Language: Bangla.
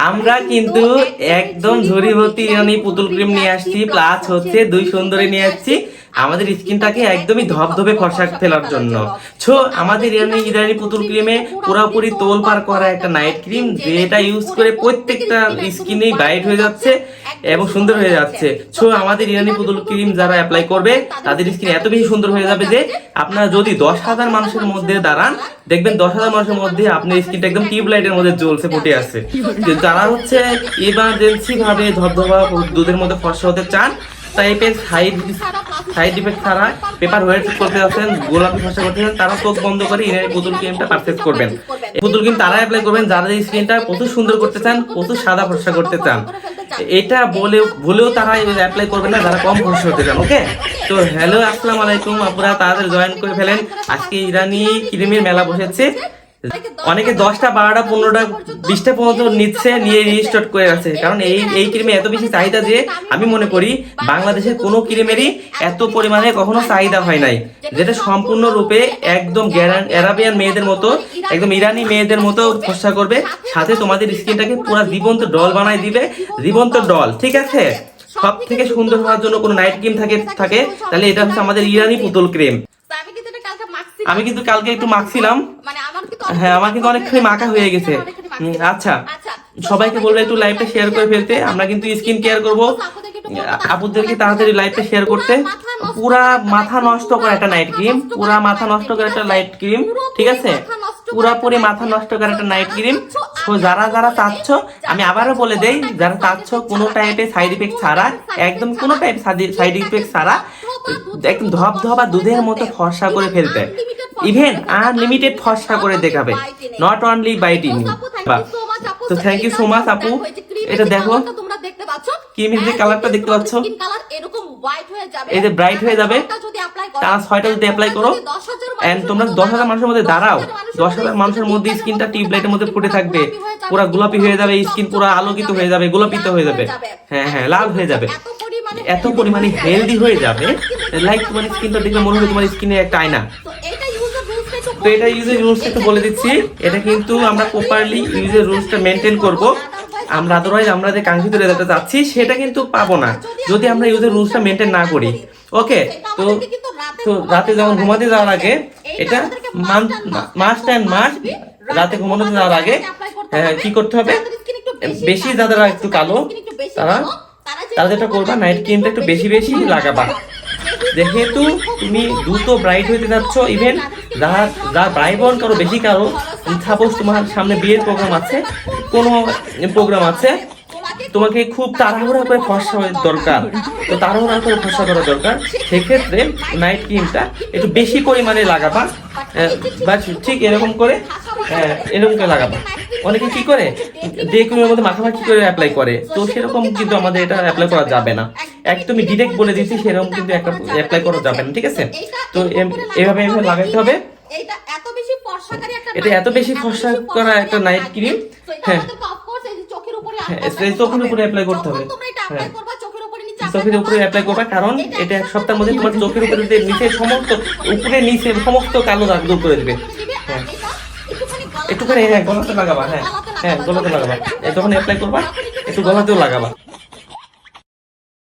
আমরা কিন্তু একদম ঝুড়ি ভর্তি পুতুল ক্রিম নিয়ে আসছি প্লাস হচ্ছে দুই সুন্দরী নিয়ে আসছি। আমাদের স্কিনটাকে একদমই ধবধবে ফর্সা ফেলার জন্য। ছো, আমাদের ইরানি ইরানি পুতুল ক্রিমে পুরোপুরি তোল পার করা একটা নাইট ক্রিম যেটা ইউজ করে প্রত্যেকটা স্কিনেই ব্রাইট হয়ে যাচ্ছে এবং সুন্দর হয়ে যাচ্ছে। ছো, আমাদের ইরানি পুতুল ক্রিম যারা অ্যাপ্লাই করবে, তাদের স্কিন এত বেশি সুন্দর হয়ে যাবে যে আপনারা যদি দশ হাজার মানুষের মধ্যে দাঁড়ান, দেখবেন দশ হাজার মানুষের মধ্যে আপনার স্কিনটা একদম টিউব লাইটের মধ্যে জ্বলছে, ফুটে আছে যারা হচ্ছে ইমার্জেন্সি ভাবে ধবধবা দুধের মধ্যে ফর্সা হতে চান টাইপের সাইড অ্যাপ্লাই করবেন। যারা এই সুন্দর করতে চান সাদা করতে চান। এটা বলে তারা অ্যাপ্লাই করবেন না কম হতে চান ওকে তো হ্যালো আসসালামু আলাইকুম আপনারা তাড়াতাড়ি জয়েন করে ফেলেন। আজকে ইরানি ক্রিমের মেলা বসেছে। অনেকে দশটা বারোটা পনেরোটা বিশটা পর্যন্ত নিচ্ছে নিয়ে রিস্টার্ট করে আছে। কারণ এই এই ক্রিমে এত বেশি চাহিদা যে আমি মনে করি বাংলাদেশের কোনো ক্রিমেরই এত পরিমাণে কখনো চাহিদা হয় নাই। যেটা সম্পূর্ণরূপে একদম গ্যারান অ্যারাবিয়ান মেয়েদের মতো একদম ইরানি মেয়েদের মতো ফসা করবে। সাথে তোমাদের স্কিনটাকে পুরো জীবন্ত ডল বানায় দিবে। জীবন্ত ডল ঠিক আছে? সব থেকে সুন্দর হওয়ার জন্য কোনো নাইট ক্রিম থাকে থাকে তাহলে এটা হচ্ছে আমাদের ইরানি পুতুল ক্রিম আমি কিন্তু কালকে একটু মাখছিলাম। মানে হ্যাঁ আমার কিন্তু অনেকখানি মাখা হয়ে গেছে। আচ্ছা সবাইকে বলব একটু লাইভটা শেয়ার করে ফেলতে। আমরা কিন্তু স্কিন কেয়ার করব। আপুদেরকে তাড়াতাড়ি লাইভটা শেয়ার করতে। পুরা মাথা নষ্ট করা একটা নাইট ক্রিম পুরা মাথা নষ্ট করা একটা নাইট ক্রিম ঠিক আছে? পুরাপুরি মাথা নষ্ট করা একটা নাইট ক্রিম তো যারা যারা চাচ্ছ আমি আবারও বলে দেই যারা চাচ্ছ কোনো টাইপের সাইড ইফেক্ট ছাড়া একদম কোনো টাইপ সাইড ইফেক্ট ছাড়া একদম ধপ ধপা দুধের মতো ফর্সা করে ফেলতে ইভেন আনলিমিটেড ফর্সা করে দেখাবে। নট অনলি বাই বাইটিং তো থ্যাংক ইউ সো মাচ আপু। এটা দেখো। তোমরা দেখতে যে কালারটা দেখতে পাচ্ছ? এই যে ব্রাইট হয়ে যাবে। টানা ছয়টা যদি অ্যাপ্লাই করো। এন্ড তোমরা দশ হাজার মানুষের মধ্যে দাঁড়াও। দশ হাজার মানুষের মধ্যে স্কিনটা টিউবলাইটের মধ্যে ফুটে থাকবে। পুরো গোলাপি হয়ে যাবে স্কিন পুরো আলোকিত হয়ে যাবে, গোলাপিত হয়ে যাবে। হ্যাঁ হ্যাঁ লাল হয়ে যাবে। এত পরিমাণে হেলদি হয়ে যাবে। লাইক তোমার স্কিনটা দেখে মনে হবে তোমার স্কিনে একটা আয়না। তো এটা ইউজার রুলস একটু বলে দিচ্ছি। এটা কিন্তু আমরা প্রপারলি ইউজের রুলসটা মেনটেন করব। আমরা আদারওয়াইজ আমরা যে কাঙ্ক্ষিত রেজাল্টটা চাচ্ছি সেটা কিন্তু পাবো না। যদি আমরা ইউজের রুলসটা মেনটেন না করি। ওকে তো তো রাতে যখন ঘুমাতে যাওয়ার আগে, এটা মাস অ্যান্ড মাস্ট রাতে ঘুমাতে যাওয়ার আগে কি করতে হবে? বেশি যারা একটু কালো, তারা তারা যেটা করবা নাইট ক্রিমটা একটু বেশি বেশি লাগাবা। যেহেতু তুমি দ্রুত ব্রাইট হইতে যাচ্ছ ইভেন যারা যারা ব্রাইবন কারও বেশি কারও সাপোজ তোমার সামনে বিয়ের প্রোগ্রাম আছে, কোনো প্রোগ্রাম আছে, তোমাকে খুব তাড়াহুড়া করে হওয়ার দরকার। তো তাড়াহুড়া করে ফর্সা করা দরকার। সেক্ষেত্রে নাইট ক্রিমটা একটু বেশি পরিমাণে লাগাবা বা ঠিক এরকম করে এরকম করে লাগাবা। অনেকে কি করে ডে ক্রিমের মধ্যে মাখামাখি করে অ্যাপ্লাই করে। তো সেরকম কিন্তু আমাদের এটা অ্যাপ্লাই করা যাবে না। একদমই ডিরেক্ট বলে দিচ্ছি সেরকম কিন্তু একটা অ্যাপ্লাই করা যাবে না ঠিক আছে? তো এভাবে এভাবে লাগাইতে হবে। এটা এত বেশি ফর্সাকারী একটা এটা এত বেশি ফর্সা করা একটা নাইট ক্রিম হ্যাঁ। যে চোখের উপরে হ্যাঁ, চোখের উপরে apply করতে হবে। হ্যাঁ। অ্যাপ্লাই চোখের উপরে অ্যাপ্লাই করবা কারণ এটা এক সপ্তাহের মধ্যে তোমার চোখের উপরে দিয়ে নিচে সমস্ত উপরে নিচে সমস্ত কালো দাগ দূর করে দেবে। হ্যাঁ। একটুখানি হ্যাঁ গলাতে লাগাবা হ্যাঁ। হ্যাঁ গলাতে লাগাবা। যখন অ্যাপ্লাই করবা একটু গলাতেও লাগাবা।